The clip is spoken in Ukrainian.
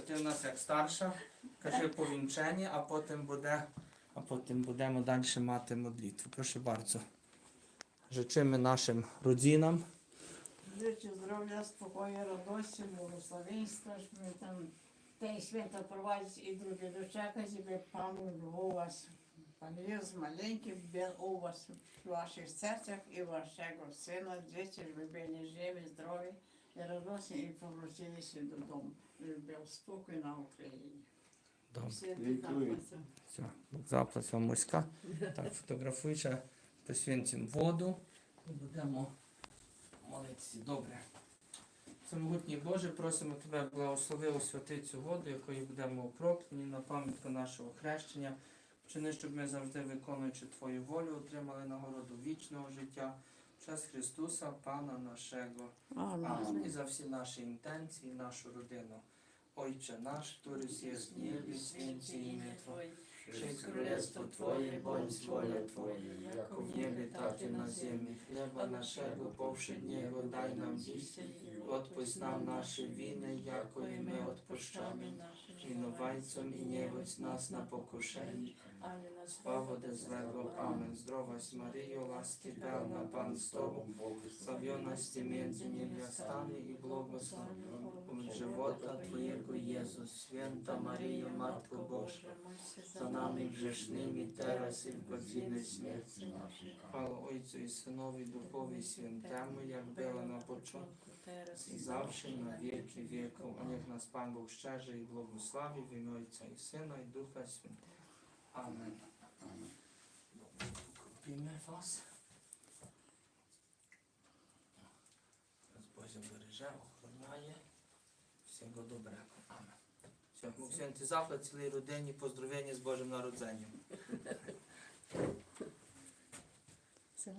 ти в нас як старша, кажи повінчення, а потім будемо далі мати молитву. Прошу bardzo. Życzymy naszym rodzinам, Życzę zdrowia, spokoju, radości, błogosławieństwa, żeby tam te święta prowadzić i drugie doczekać, żeby Pan był u Was. Pan Jezus маленький był u Was w Waszych sercach i Waszego Syna, dzieci, żeby byli żywi, zdrowi żeby był spokój na Ukrainie. Добре. Święty Dziękuję. Zapłacę. Все, вам Муська. Так, фотографуйся, посвінцім воду і будемо молитися. Добре. Всемогутній Боже, просимо Тебе, благослови освяти цю воду, якою будемо окроплені на пам'ятку нашого хрещення. Вчини, щоб ми завжди, виконуючи Твою волю, отримали нагороду вічного життя через Христуса, Пана нашого. Amen. І за всі наші інтенції, нашу родину. Отче наш, który jest w niebie, święcie imię Twoje. Przyjdź królestwo Twoje, bądź wola Twoja, jako w niebie, tak i na ziemi. Chleba naszego powszedniego daj nam dziś odpuść nam nasze winy, jako i my odpuszczamy winowajcom i nie wódź nas na złego, Amen. Zdrowaś Maryjo, łaski pełna Pan z Tobą, Sławionaś Ty między niewiastami i błogosławiona od żywota Twojego Jezus. Święta Maryjo, Matko Boża, za nami grzesznymi teraz i w godzinę śmierci naszej. Chwała Ojcu i Synowi, Duchowi Świętemu, jak było na początku, i zawsze i na wieki wieków. A niech nas Pan Bóg szczerze i błogosławi w imię Ojca i Syna i Ducha Świętego. Amen. Kupimy вас. Teraz Боже береже, охороняє. Всього доброго. Амен. Все, святий заклад цілій родині, поздравлення з Божим народженням. Все.